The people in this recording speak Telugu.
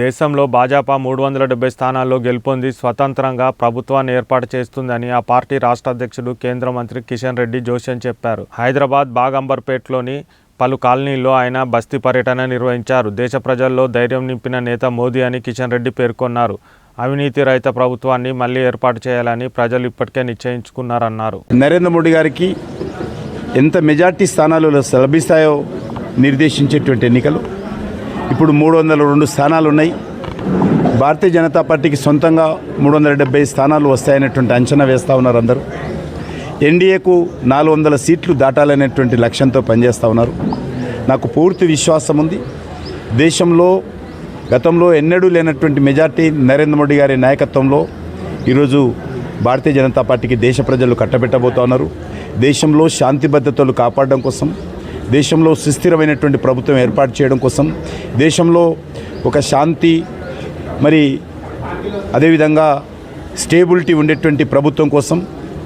దేశంలో భాజపా మూడు వందల డెబ్బై స్థానాల్లో గెలుపొంది స్వతంత్రంగా ప్రభుత్వాన్ని ఏర్పాటు చేస్తుందని ఆ పార్టీ రాష్ట్ర అధ్యక్షుడు కేంద్ర మంత్రి కిషన్ రెడ్డి జోషన్ చెప్పారు. హైదరాబాద్ బాగంబర్పేట్లోని పలు కాలనీల్లో ఆయన బస్తీ పర్యటన నిర్వహించారు. దేశ ప్రజల్లో ధైర్యం నింపిన నేత మోదీ అని కిషన్ రెడ్డి పేర్కొన్నారు. అవినీతి రహిత ప్రభుత్వాన్ని మళ్ళీ ఏర్పాటు చేయాలని ప్రజలు ఇప్పటికే నిశ్చయించుకున్నారన్నారు. నరేంద్ర మోడీ గారికి ఎంత మెజార్టీ స్థానాలు లభిస్తాయో నిర్దేశించేటువంటి ఎన్నికలు ఇప్పుడు మూడు వందల రెండు స్థానాలు ఉన్నాయి భారతీయ జనతా పార్టీకి సొంతంగా మూడు వందల డెబ్బై స్థానాలు వస్తాయనేటువంటి అంచనా వేస్తూ ఉన్నారు అందరూ. ఎన్డీఏకు నాలుగు వందల సీట్లు దాటాలనేటువంటి లక్ష్యంతో పనిచేస్తూ ఉన్నారు. నాకు పూర్తి విశ్వాసం ఉంది. దేశంలో గతంలో ఎన్నడూ లేనటువంటి మెజార్టీ నరేంద్ర మోడీ గారి నాయకత్వంలో ఈరోజు భారతీయ జనతా పార్టీకి దేశ ప్రజలు కట్టబెట్టబోతా ఉన్నారు దేశంలో శాంతి భద్రతలు కాపాడడం కోసం దేశంలో సుస్థిరమైనటువంటి ప్రభుత్వం ఏర్పాటు చేయడం కోసం దేశంలో ఒక శాంతి మరి అదేవిధంగా స్టేబిలిటీ ఉండేటువంటి ప్రభుత్వం కోసం